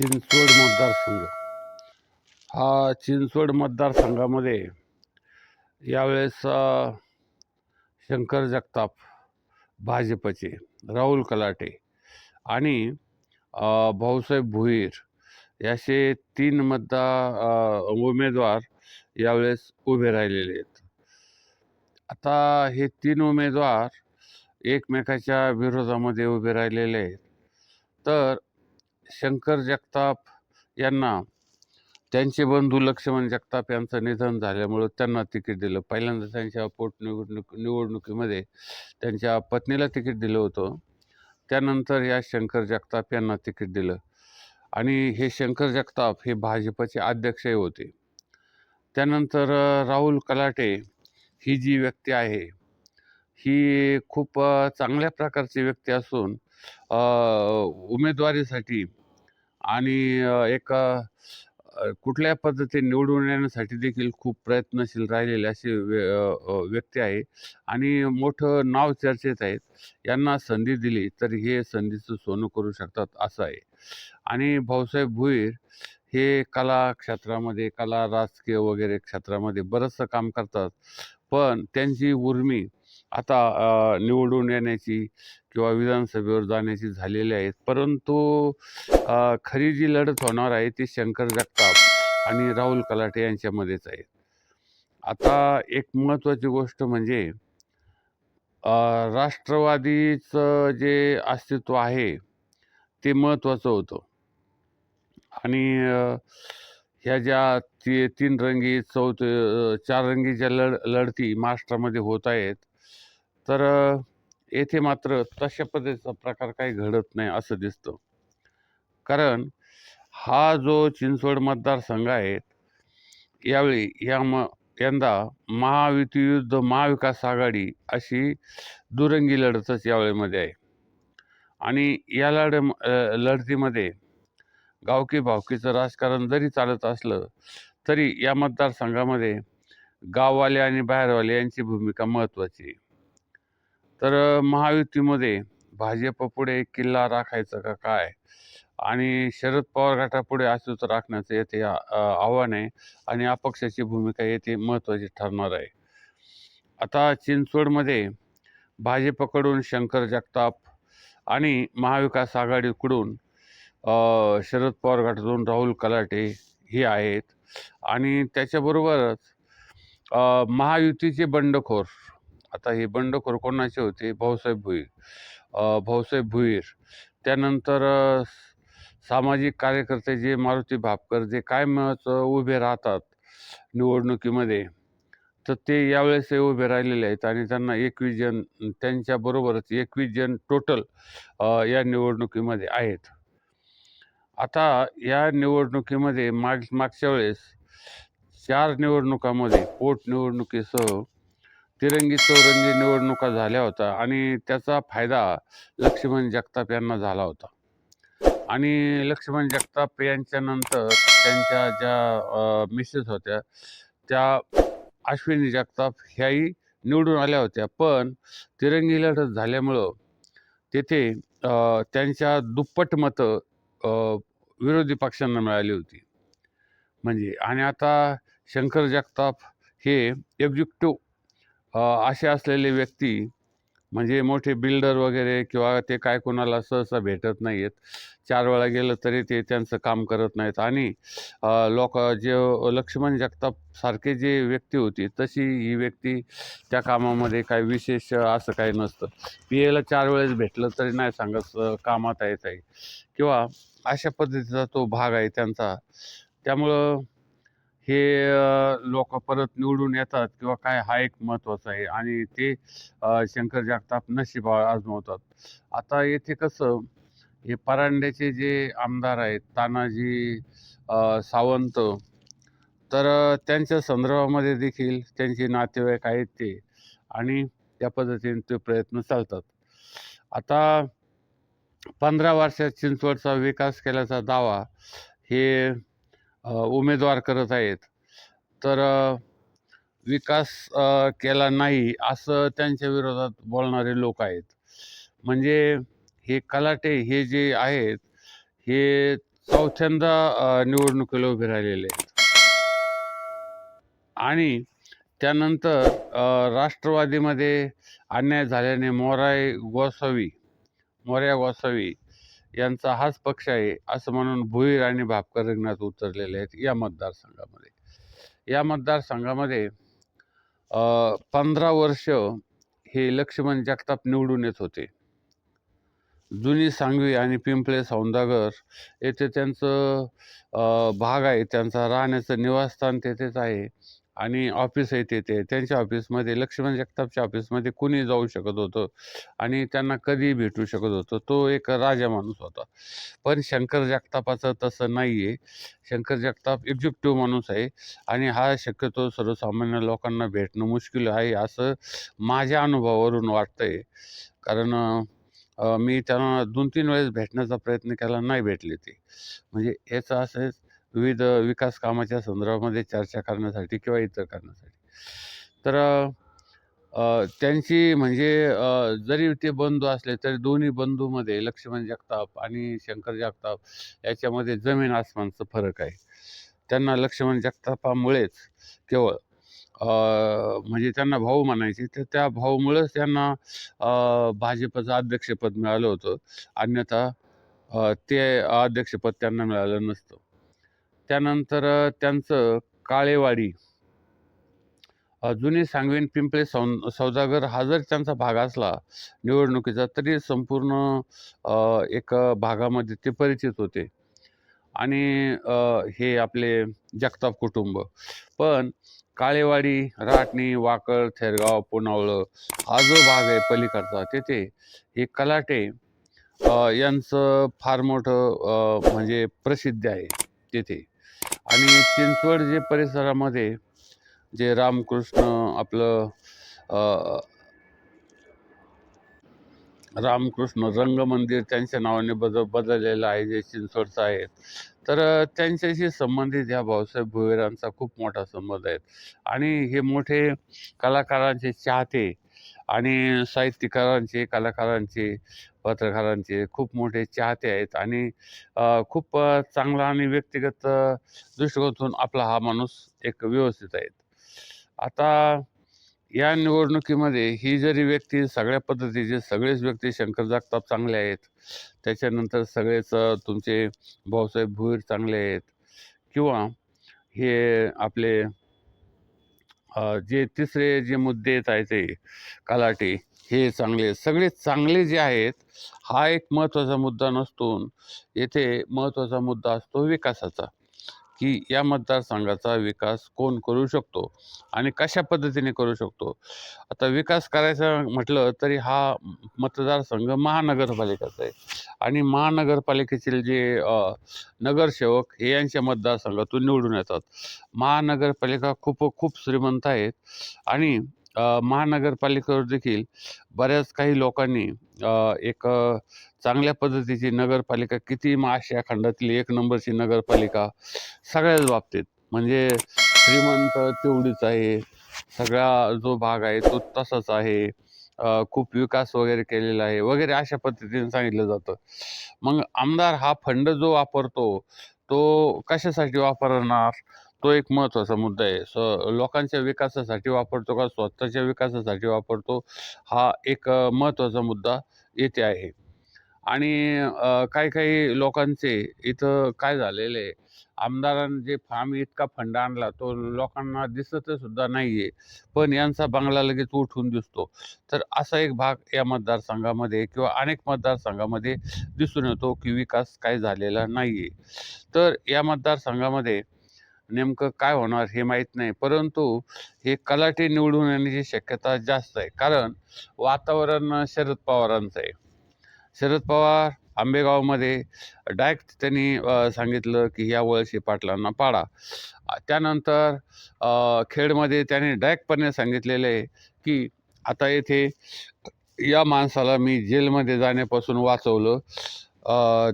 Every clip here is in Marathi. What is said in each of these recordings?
चिंचवड मतदारसंघ. हा चिंचवड मतदारसंघामध्ये यावेळेस शंकर जगताप भाजपचे राहुल कलाटे आणि भाऊसाहेब भुईर याचे तीन मतदार उमेदवार यावेळेस उभे राहिलेले आहेत. आता हे तीन उमेदवार एकमेकाच्या विरोधामध्ये उभे राहिलेले आहेत. तर शंकर जगताप यांना त्यांचे बंधू लक्ष्मण जगताप यांचं निधन झाल्यामुळं त्यांना तिकीट दिलं. पहिल्यांदा त्यांच्या पोटनिवडणूक निवडणुकीमध्ये त्यांच्या पत्नीला तिकीट दिलं होतं. त्यानंतर या शंकर जगताप यांना तिकीट दिलं. आणि हे शंकर जगताप हे भाजपचे अध्यक्षही होते. त्यानंतर राहुल कलाटे ही जी व्यक्ती आहे ही खूप चांगल्या प्रकारची व्यक्ती असून उमेदवारीसाठी आणि एक कुठल्या पद्धतीने निवडून येण्यासाठी देखील खूप प्रयत्नशील राहिलेले असे व्य व्यक्ती आहे. आणि मोठं नाव चर्चेत आहेत. यांना संधी दिली तर हे संधीचं सोनं करू शकतात असं आहे. आणि भाऊसाहेब भुईर हे कला क्षेत्रामध्ये कला राजकीय वगैरे क्षेत्रामध्ये बरंचसं काम करतात. पण त्यांची उर्मी आता निवडून येण्याची किंवा विधानसभेवर जाण्याची झालेली आहेत. परंतु खरी जी लढत होणार आहे ती शंकर जगताप आणि राहुल कलाटे यांच्यामध्येच आहे. आता एक महत्त्वाची गोष्ट म्हणजे राष्ट्रवादीचं जे अस्तित्व आहे ते महत्त्वाचं होतं. आणि ह्या ज्या ती तीन रंगी चौथ चार रंगीच्या लढ लढती महाराष्ट्रामध्ये होत आहेत तर येथे मात्र तशा पद्धतीचा प्रकार काही घडत नाही असं दिसतं. कारण हा जो चिंचवड मतदारसंघ आहे यावेळी या म यंदा महायुती युद्ध महाविकास आघाडी अशी दुरंगी लढतच यावेळीमध्ये आहे. आणि या लढ लढतीमध्ये गावकी भावकीचं राजकारण जरी चालत असलं तरी या मतदारसंघामध्ये गाववाले आणि बाहेरवाले यांची भूमिका महत्त्वाची आहे. तर महायुतीमध्ये भाजप पुढे किल्ला राखायचं का काय? आणि शरद पवार गटापुढे अस्तित्व राखण्याचं येथे आव्हान आहे आणि अपक्षाची भूमिका येथे महत्त्वाची ठरणार आहे. आता चिंचवडमध्ये भाजपकडून शंकर जगताप आणि महाविकास आघाडीकडून शरद पवार गटातून राहुल कलाटे हे आहेत. आणि त्याच्याबरोबरच महायुतीचे बंडखोर आता हे बंडखोर कोणाचे होते? भाऊसाहेब भुईर. भाऊसाहेब भुईर. त्यानंतर सामाजिक कार्यकर्ते जे मारुती भापकर जे कायमच उभे राहतात निवडणुकीमध्ये तर ते यावेळेस उभे राहिलेले आहेत आणि त्यांना एकवीस जण त्यांच्याबरोबरच एकवीस जण टोटल या निवडणुकीमध्ये आहेत. आता या निवडणुकीमध्ये माग मागच्या वेळेस चार निवडणुकामध्ये पोटनिवडणुकीसह तिरंगी चौरंगी निवडणुका झाल्या होत्या आणि त्याचा फायदा लक्ष्मण जगताप यांना झाला होता. आणि लक्ष्मण जगताप यांच्यानंतर त्यांच्या ज्या मिसेस होत्या त्या अश्विनी जगताप ह्याही निवडून आल्या होत्या. पण तिरंगी लढत झाल्यामुळं तेथे त्यांच्या दुप्पट मतं विरोधी पक्षांना मिळाली होती. म्हणजे आणि आता शंकर जगताप हे एक्झिक्युटिव्ह असे असलेले व्यक्ती म्हणजे मोठे बिल्डर वगैरे किंवा ते काय कोणाला सहसा भेटत नाही आहेत चार वेळा गेलं तरी ते त्यांचं काम करत नाहीत. आणि लोक जे लक्ष्मण जगताप सारखे जे व्यक्ती होती तशी ही व्यक्ती त्या कामामध्ये काही विशेष असं काही नसतं. पी एला चार वेळेस भेटलं तरी नाही सांगत कामात येत आहे किंवा अशा पद्धतीचा तो भाग आहे त्यांचा. त्यामुळं हे लोक परत निवडून येतात किंवा काय हा एक महत्त्वाचा आहे. आणि ते शंकर जगताप नशिबा आजमवतात. आता येथे कसं हे परांड्याचे जे आमदार आहेत तानाजी सावंत तर त्यांच्या संदर्भामध्ये देखील त्यांचे नातेवाईक आहेत ते. आणि त्या पद्धतीने ते प्रयत्न चालतात. आता पंधरा वर्षात चिंचवडचा विकास केल्याचा दावा हे उमेदवार करत आहेत. तर विकास केला नाही असं त्यांच्या विरोधात बोलणारे लोक आहेत. म्हणजे हे कलाटे हे जे आहेत हे चौथ्यांदा निवडणुकीला उभे राहिलेले आहेत. आणि त्यानंतर राष्ट्रवादीमध्ये अन्याय झाल्याने मोराय गोसावी मोर्या गोसावी यांचा हाच पक्ष आहे असं म्हणून भुईर आणि भापकर रिंगणात उतरलेले आहेत या मतदारसंघामध्ये. या मतदारसंघामध्ये पंधरा वर्ष हे लक्ष्मण जगताप निवडून येत होते. जुनी सांगवी आणि पिंपळे सौंदागर येथे त्यांचं भाग आहे त्यांचा राहण्याचं निवासस्थान तेथेच आहे. आणि ऑफिस आहे तेथे. त्यांच्या ऑफिसमध्ये लक्ष्मण जगतापच्या ऑफिसमध्ये कुणी जाऊ शकत होतं आणि त्यांना कधी भेटू शकत होतं. तो एक राजा माणूस होता. पण शंकर जगतापाचं तसं नाही आहे शंकर जगताप एक्झिक्युटिव्ह माणूस आहे आणि हा शक्यतो सर्वसामान्य लोकांना भेटणं मुश्किल आहे असं माझ्या अनुभवावरून वाटतं आहे कारण मी त्यांना दोन तीन वेळेस भेटण्याचा प्रयत्न केला नाही भेटले ते. म्हणजे याचं असं विविध विकास कामाच्या संदर्भामध्ये चर्चा करण्यासाठी किंवा इतर करण्यासाठी. तर त्यांची म्हणजे जरी ते बंधू असले तरी दोन्ही बंधूमध्ये लक्ष्मण जगताप आणि शंकर जगताप याच्यामध्ये जमीन आसमानचं फरक आहे. त्यांना लक्ष्मण जगतापामुळेच केवळ म्हणजे त्यांना भाऊ म्हणायचे तर त्या भाऊमुळेच त्यांना भाजपचं अध्यक्षपद मिळालं होतं. अन्यथा ते अध्यक्षपद त्यांना मिळालं नसतं. त्यानंतर त्यांचं काळेवाडी. जुनी सांगवीन पिंपळे सौ सौदागर हा जर त्यांचा भाग असला निवडणुकीचा तरी संपूर्ण एक भागामध्ये ते परिचित होते. आणि हे आपले जगताप कुटुंब. पण काळेवाडी राटणी वाकळ थेरगाव पुनावळं हा जो भाग आहे पलीकडचा तेथे हे कलाटे यांचं फार मोठं म्हणजे प्रसिद्ध आहे तेथे. आणि चिंचवड जे परिसरामध्ये जे रामकृष्ण आपलं रामकृष्ण रंगमंदिर त्यांच्या नावाने बद बदललेलं आहे जे चिंचवडचं आहे. तर त्यांच्याशी संबंधित ह्या भाऊसाहेब भुवेरांचा खूप मोठा संबंध आहे. आणि हे मोठे कलाकारांचे चाहते आणि साहित्यकारांचे कलाकारांचे पत्रकारांचे खूप मोठे चाहते आहेत आणि खूप चांगला आणि व्यक्तिगत दृष्टिकोनातून आपला हा माणूस एक व्यवस्थित आहे. आता या निवडणुकीमध्ये ही जरी व्यक्ती सगळ्या पद्धतीचे सगळेच व्यक्ती शंकर जगताप चांगले आहेत त्याच्यानंतर सगळेच तुमचे भाऊसाहेब भुईर चांगले आहेत किंवा हे आपले जे तिसरे जे मुद्दे येत आहेत ते कलाटे हे चांगले सगळे चांगले जे आहेत हा एक महत्त्वाचा मुद्दा नसतो येथे महत्त्वाचा मुद्दा असतो विकासाचा. की या मतदारसंघाचा विकास कोण करू शकतो आणि कशा पद्धतीने करू शकतो? आता विकास करायचा म्हटलं तरी हा मतदारसंघ महानगरपालिकेचा आहे. आणि महानगरपालिकेतील जे नगरसेवक हे यांच्या मतदारसंघातून निवडून येतात. महानगरपालिका खूप खूप श्रीमंत आहेत. आणि महानगरपालिकेवर देखील बऱ्याच काही लोकांनी एक चांगल्या पद्धतीची नगरपालिका किती मग आशिया खंडातली एक नंबरची नगरपालिका सगळ्याच बाबतीत म्हणजे श्रीमंत तेवढीच आहे सगळा जो भाग आहे तो तसाच आहे खूप विकास वगैरे केलेला आहे वगैरे अशा पद्धतीने सांगितलं जातं. मग आमदार हा फंड जो वापरतो तो कशासाठी वापरणार? तो एक महत्त्वाचा मुद्दा आहे. स लोकांच्या विकासासाठी वापरतो का स्वतःच्या विकासासाठी वापरतो हा एक महत्त्वाचा मुद्दा येथे आहे. आणि काही काही लोकांचे इथं काय झालेलं आहे आमदारांनी जे फार्म इतका फंड आणला तो लोकांना दिसत सुद्धा नाही आहे पण यांचा बंगला लगेच उठून दिसतो. तर असा एक भाग या मतदारसंघामध्ये किंवा अनेक मतदारसंघामध्ये दिसून येतो की विकास काय झालेला नाही आहे तर या मतदारसंघामध्ये नेमकं काय होणार हे माहीत नाही. परंतु हे कलाटे निवडून येण्याची शक्यता जास्त आहे. कारण वातावरण शरद पवारांचं आहे. शरद पवार आंबेगावमध्ये डायरेक्ट त्यांनी सांगितलं की या वळशी पाटलांना पाडा. त्यानंतर खेडमध्ये त्याने डायरेक्टपणे सांगितलेलं आहे की आता येथे या माणसाला मी जेलमध्ये जाण्यापासून वाचवलं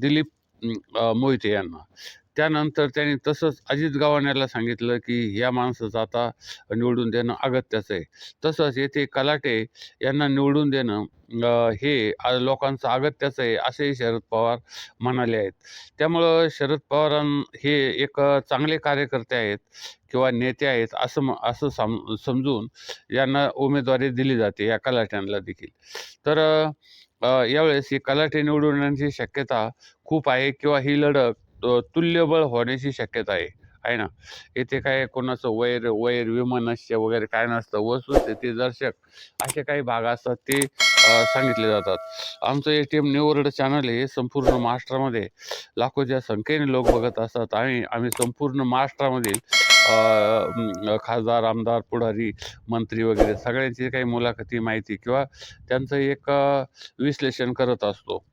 दिलीप मोहिते यांना. त्यानंतर त्यांनी तसंच अजित गव्हाण्याला सांगितलं की या माणसाचं आता निवडून देणं अगत्याचं आहे. तसंच येथे कलाटे यांना निवडून देणं हे लोकांचं अगत्याचं आहे असेही शरद पवार म्हणाले आहेत. त्यामुळं शरद पवारां हे एक चांगले कार्यकर्ते आहेत किंवा नेते आहेत असं म असं सम समजून यांना उमेदवारी दिली जाते या कलाट्यांना देखील. तर यावेळेस ही कलाटे निवडून येण्याची शक्यता खूप आहे किंवा ही लढत तुल्यबळ होण्याची शक्यता आहे. आहे ना? येथे काय कोणाचं वैर वैर विमनस्य वगैरे काय नसतं. वस्तुस्थिती दर्शक असे काही भाग असतात ते सांगितले जातात. आमचं A T M new world channel हे संपूर्ण महाराष्ट्रामध्ये लाखोच्या संख्येने लोक बघत असतात आणि आम्ही संपूर्ण महाराष्ट्रामधील खासदार आमदार पुढारी मंत्री वगैरे सगळ्यांची काही मुलाखती माहिती किंवा त्यांचं एक विश्लेषण करत असतो.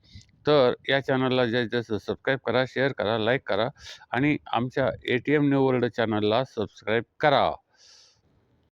तर या चॅनलला जास्तीत जास्त सबस्क्राईब करा शेअर करा लाईक करा आणि आमच्या A T M new world चॅनलला सबस्क्राईब करा.